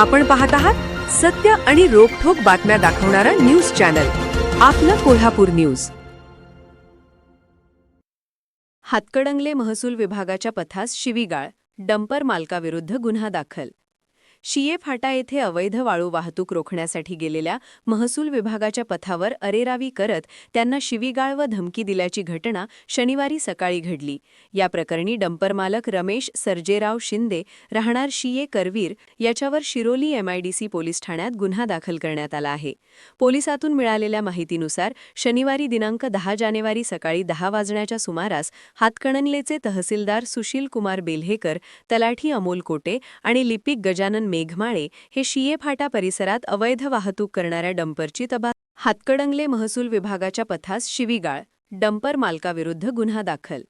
आपण पाहत आहात सत्य आणि रोखोक बातम्या दाखवणारा न्यूज चॅनल. आपलं कोल्हापूर न्यूज. हातकडंगले महसूल विभागाच्या पथास शिवीगाळ डंपर मालकाविरुद्ध गुन्हा दाखल. शिये फाटा येथे अवैध वाळू वाहतूक रोखण्यासाठी गेलेल्या महसूल विभागाच्या पथावर अरेरावी करत त्यांना शिवीगाळ व धमकी दिल्याची घटना शनिवारी सकाळी घडली. या प्रकरणी डंपर मालक रमेश सर्जेराव शिंदे राहणार शिये करवीर याच्यावर शिरोली एमआयडीसी पोलीस ठाण्यात गुन्हा दाखल करण्यात आला आहे. पोलिसातून मिळालेल्या माहितीनुसार शनिवारी दिनांक दहा जानेवारी सकाळी दहा वाजण्याच्या सुमारास हातकणंगलेचे तहसीलदार सुशील कुमार बेल्हेकर तलाठी अमोल कोटे आणि लिपिक गजानन मेघमाळे हे शिये फाटा परिसरात अवैध वाहतूक करणाऱ्या डंपरची तबा हातकडंगले महसूल विभागाच्या पथास शिवीगाळ डंपर मालकाविरुद्ध गुन्हा दाखल.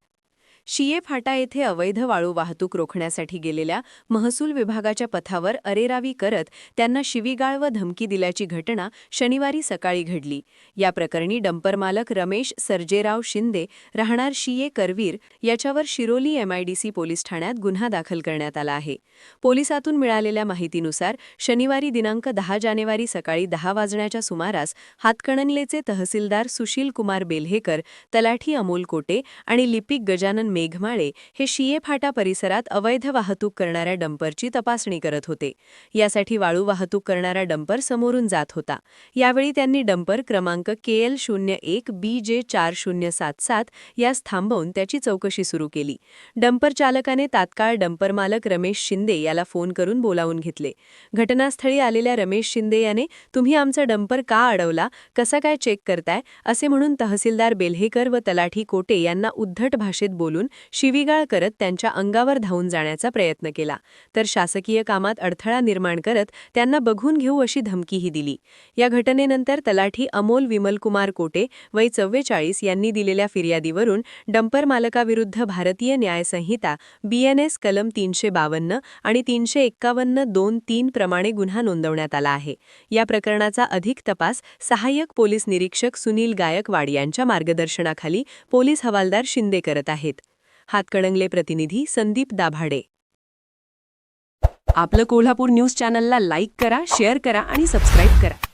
शिये फाटा येथे अवैध वाळू वाहतूक रोखण्यासाठी गेलेल्या महसूल विभागाच्या पथावर अरेरावी करत त्यांना शिवीगाळ व धमकी दिल्याची घटना शनिवारी सकाळी घडली. या प्रकरणी डंपर मालक रमेश सर्जेराव शिंदे राहणार शिये करवीर याच्यावर शिरोली एमआयडीसी पोलीस ठाण्यात गुन्हा दाखल करण्यात आला आहे. पोलिसातून मिळालेल्या माहितीनुसार शनिवारी दिनांक दहा जानेवारी सकाळी दहा वाजण्याच्या सुमारास हातकणंगलेचे तहसीलदार सुशील कुमार बेल्हेकर तलाठी अमोल कोटे आणि लिपिक गजानन मेघमाळे हे शिये फाटा परिसरात अवैध वाहतूक करणाऱ्या डंपरची तपासणी करत होते. यासाठी वाळू वाहतूक करणारा डंपर समोरून जात होता. यावेळी त्यांनी डंपर क्रमांक के एल शून्य एक बी जे चार शून्य सात सात यास थांबवून त्याची चौकशी सुरू केली. डंपर चालकाने तात्काळ डंपर मालक रमेश शिंदे याला फोन करून बोलावून घेतले. घटनास्थळी आलेल्या रमेश शिंदे याने तुम्ही आमचा डंपर का अडवला? कसा काय चेक करताय? असे म्हणून तहसीलदार बेल्हेकर व तलाठी कोटे यांना उद्धट भाषेत बोलून शिवीगाळ करत त्यांच्या अंगावर धावून जाण्याचा प्रयत्न केला. तर शासकीय कामात अडथळा निर्माण करत त्यांना बघून घेऊ अशी धमकीही दिली. या घटनेनंतर तलाठी अमोल विमलकुमार कोटे वय चव्वेचाळीस यांनी दिलेल्या फिर्यादीवरून डंपर मालकाविरुद्ध भारतीय न्यायसंहिता बीएनएस कलम तीनशे बावन्न आणि तीनशे एक्कावन्न दोन तीन प्रमाणे गुन्हा नोंदवण्यात आला आहे. या प्रकरणाचा अधिक तपास सहाय्यक पोलीस निरीक्षक सुनील गायकवाड यांच्या मार्गदर्शनाखाली पोलीस हवालदार शिंदे करत आहेत. हातकणंगले प्रतिनिधी संदीप दाभाडे. आपलं कोल्हापूर न्यूज चॅनलला लाईक करा शेअर करा आणि सबस्क्राईब करा.